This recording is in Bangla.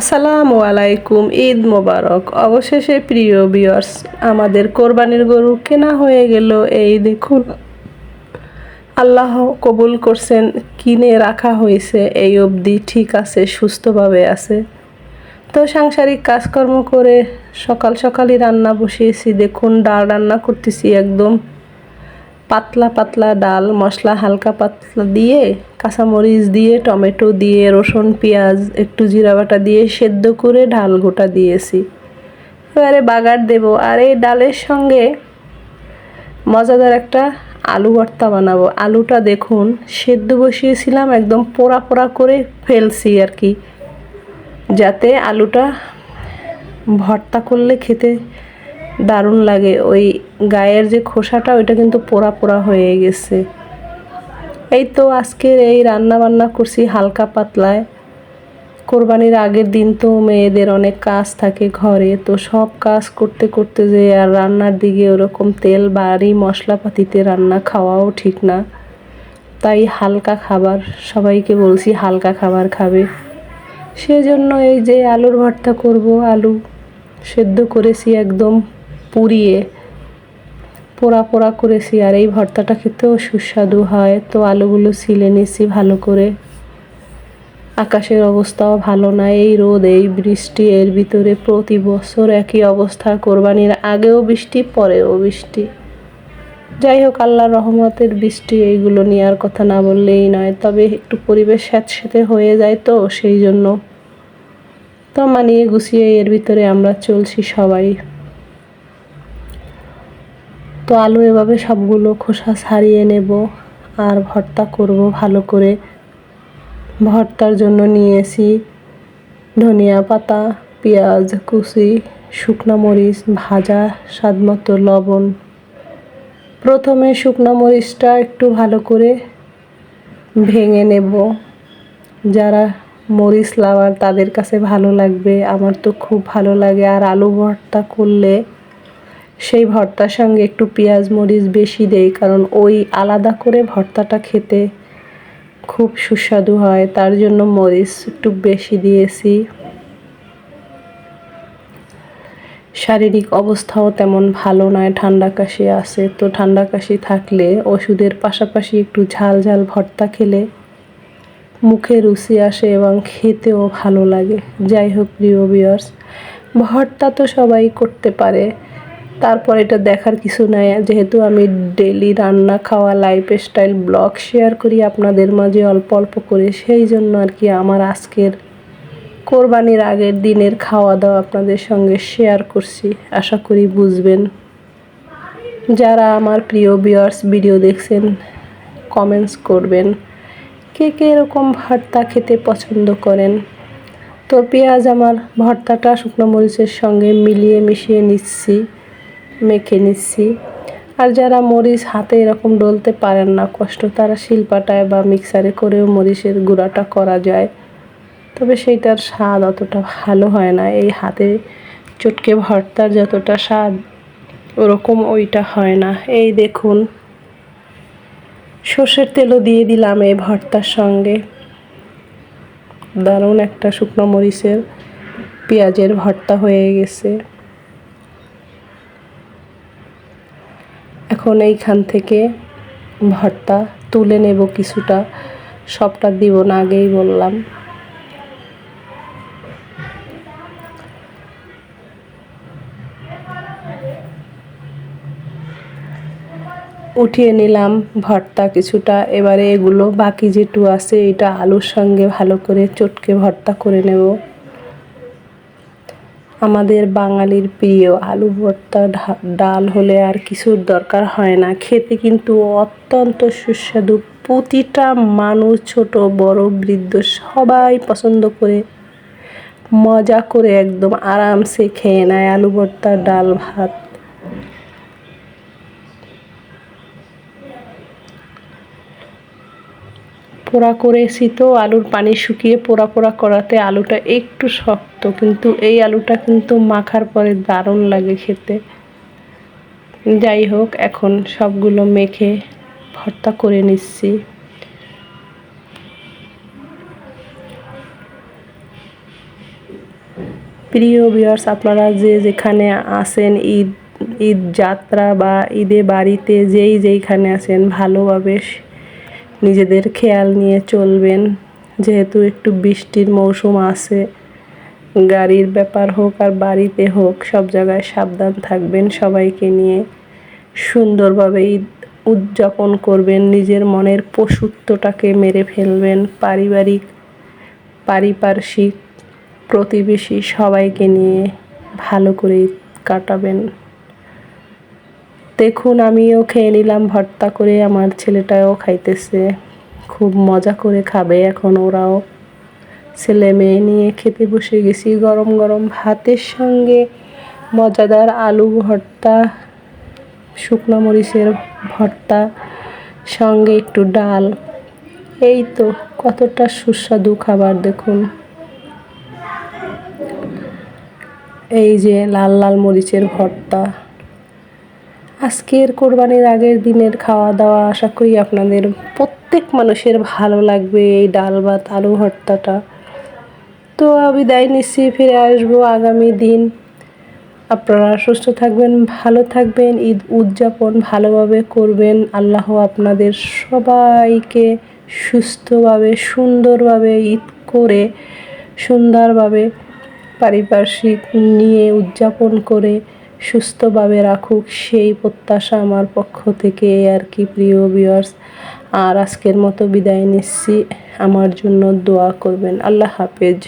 আসসালামু আলাইকুম, ঈদ মোবারক। অবশেষে প্রিয় বিয়ার্স আমাদের কোরবানির গরু কেনা হয়ে গেল এই দেখুন। আল্লাহ কবুল করছেন, কিনে রাখা হয়েছে, এই অবধি ঠিক আছে, সুস্থভাবে আছে। তো সাংসারিক কাজকর্ম করে সকাল সকালই রান্না বসিয়েছি, দেখুন, ডাল রান্না করতেছি একদম। পাতলা পাতলা ডাল, মশলা হালকা পাতলা দিয়ে, কাঁচামরিচ দিয়ে, টমেটো দিয়ে, রসুন, পেঁয়াজ, একটু জিরা বাটা দিয়ে সেদ্ধ করে ডাল গোটা দিয়েছি। এবারে বাগার দেব। আর এই ডালের সঙ্গে মজাদার একটা আলু ভর্তা বানাবো। আলুটা দেখুন, সেদ্ধ বসিয়েছিলাম, একদম পোড়া পোড়া করে ফেলছি আর কি। যাতে আলুটা ভর্তা করলে খেতে দারুণ লাগে। ওই গায়ের যে খোসাটা, ওইটা কিন্তু পোড়া পোড়া হয়ে গেছে। এই তো আজকের এই রান্না বান্না করছি হালকা পাতলায়। কোরবানির আগের দিন তো মেয়েদের অনেক কাজ থাকে ঘরে, তো সব কাজ করতে করতে যে আর রান্নার দিকে ওরকম তেল, বাড়ি, মশলাপাতিতে রান্না খাওয়াও ঠিক না। তাই হালকা খাবার, সবাইকে বলছি হালকা খাবার খাবে। সেজন্য এই যে আলুর ভর্তা করব, আলু সেদ্ধ করেছি একদম। পুড়িয়ে পোড়া পোড়া করেছি আর এই ভর্তাটা খেতেও সুস্বাদু হয়। তো আলুগুলো ছিলে নিছি ভালো করে। আকাশের অবস্থাও ভালো না। এই রোদ, এই বৃষ্টি, এর ভিতরে প্রতি বছর একই অবস্থা। কোরবানির আগেও বৃষ্টি, পরেও বৃষ্টি। যাই হোক, আল্লাহর রহমতের বৃষ্টি এইগুলো নেওয়ার কথা না বললেই নয়। তবে একটু পরিবেশ স্যাঁতস্যাঁতে হয়ে যায় তো, সেই জন্য। তো মানিয়ে গুছিয়ে এর ভিতরে আমরা চলছি সবাই। তো আলু এভাবে সবগুলো খোসা ছাড়িয়ে নেব আর ভর্তা করব ভালো করে। ভর্তার জন্য নিয়েছি ধনিয়া পাতা, পেঁয়াজ, কুচি, শুকনো মরিচ, ভাজা স্বাদমতো লবণ। প্রথমে শুকনো মরিচটা একটু ভালো করে ভেঙে নেব। যারা মরিচ লাভার তাদের কাছে ভালো লাগবে, আমার তো খুব ভালো লাগে। আর আলু ভর্তা করলে সেই ভর্তার সঙ্গে একটু পেঁয়াজ মরিচ বেশি দেই, কারণ ওই আলাদা করে ভর্তাটা খেতে খুব সুস্বাদু হয়। তার জন্য মরিচ একটু বেশি দিয়েছি। শারীরিক অবস্থাও তেমন ভালো নয়, ঠান্ডা কাশি আছে। তো ঠান্ডা কাশি থাকলে ওষুধের পাশাপাশি একটু ঝাল ঝাল ভর্তা খেলে মুখে রুচি আসে এবং খেতেও ভালো লাগে। যাই হোক, প্রিয় বিয়ার্স ভর্তা তো সবাই করতে পারে। তারপর এটা দেখার কিছু নাই। যেহেতু আমি ডেলি রান্না খাওয়া লাইফ স্টাইল ব্লগ শেয়ার করি আপনাদের মাঝে অল্প অল্প করে, সেই জন্য আর কি আমার আজকের কোরবানির আগের দিনের খাওয়া দাওয়া আপনাদের সঙ্গে শেয়ার করছি। আশা করি বুঝবেন। যারা আমার প্রিয় বিয়ার্স ভিডিও দেখছেন কমেন্টস করবেন, কে কে এরকম ভর্তা খেতে পছন্দ করেন? তো পেঁয়াজ আমার ভর্তাটা শুকনো মরিচের সঙ্গে মিলিয়ে মিশিয়ে নিচ্ছি। মেখে নিচ্ছি। আর যারা মরিচ হাতে এরকম ডলতে পারেন না, কষ্ট তারা শিল্পাটায় বা মিক্সারে করেও মরিচের গুঁড়াটা করা যায়। তবে সেইটার স্বাদ অতটা ভালো হয় না। এই হাতে চটকে ভর্তার যতটা স্বাদ, ওরকম ওইটা হয় না। এই দেখুন, সর্ষের তেলও দিয়ে দিলাম এই ভর্তার সঙ্গে। দারুণ একটা শুকনো মরিচের পেঁয়াজের ভর্তা হয়ে গেছে। এখন এইখান থেকে ভর্তা তুলে নেব কিছুটা। সবটা দিব না, আগেই বললাম। উঠিয়ে নিলাম ভর্তা কিছুটা। এবারে এগুলো বাকি যেটু আছে, এটা আলুর সঙ্গে ভালো করে চটকে ভর্তা করে নেব। আমাদের বাঙালির প্রিয় আলু ভর্তা ডাল হলে আর কিছুর দরকার হয় না। খেতে কিন্তু অত্যন্ত সুস্বাদু। প্রতিটা মানুষ, ছোট, বড়, বৃদ্ধ সবাই পছন্দ করে, মজা করে একদম আরামসে খেয়ে নেয় আলু ভর্তা, ডাল, ভাত। পোড়া করেছি তো, আলুর পানি শুকিয়ে পোড়া পোড়া করাতে আলুটা একটু শক্ত, কিন্তু এই আলুটা কিন্তু মাখার পরে দারুণ লাগে খেতে। যাই হোক, এখন সবগুলো মেখে ভর্তা করে নিচ্ছি। প্রিয় ভিউয়ার্স, আপনারা যে যেখানে আসেন ঈদ ঈদ যাত্রা বা ঈদে বাড়িতে যেই যেইখানে আছেন, ভালোভাবে নিজেদের খেয়াল নিয়ে চলবেন। যেহেতু একটু বৃষ্টির মৌসুম আছে, গাড়ির ব্যাপার হোক আর বাড়িতে হোক, সব জায়গায় সাবধান থাকবেন সবাইকে নিয়ে। সুন্দরভাবে ঈদ উদযাপন করবেন, নিজের মনের পশুত্বটাকে মেরে ফেলবেন, পারিবারিক, পারিপার্শ্বিক প্রতিবেশী সবাইকে নিয়ে ভালো করে কাটাবেন। দেখুন, আমিও খেয়ে নিলাম, ভর্তা করে আমার ছেলেটাও খাইতেছে। খুব মজা করে খাবে এখন ওরাও। ছেলে মেয়ে নিয়ে খেতে বসে গেছি গরম গরম ভাতের সঙ্গে। মজাদার আলু ভর্তা, শুকনো মরিচের ভর্তা, সঙ্গে একটু ডাল। এই তো, কতটা সুস্বাদু খাবার, দেখুন। এই যে লাল লাল মরিচের ভর্তা। আজকের কোরবানির আগের দিনের খাওয়া দাওয়া আশা করি আপনাদের প্রত্যেক মানুষের ভালো লাগবে এই ডাল ভাত, আলু ভর্তাটা। তো বিদায় নিচ্ছি ফিরে আসব আগামী দিন। আপনারা সুস্থ থাকবেন, ভালো থাকবেন, ঈদ উদযাপন ভালোভাবে করবেন। আল্লাহ আপনাদের সবাইকে সুস্থভাবে, সুন্দরভাবে ঈদ করে, সুন্দরভাবে পারিপার্শ্বিক নিয়ে উদযাপন করে সুস্থভাবে রাখুক, সেই প্রত্যাশা আমার পক্ষ থেকে আর কি প্রিয় ভিউয়ার্স আর আজকের মতো বিদায় নিচ্ছি। আমার জন্য দোয়া করবেন। আল্লাহ হাফেজ।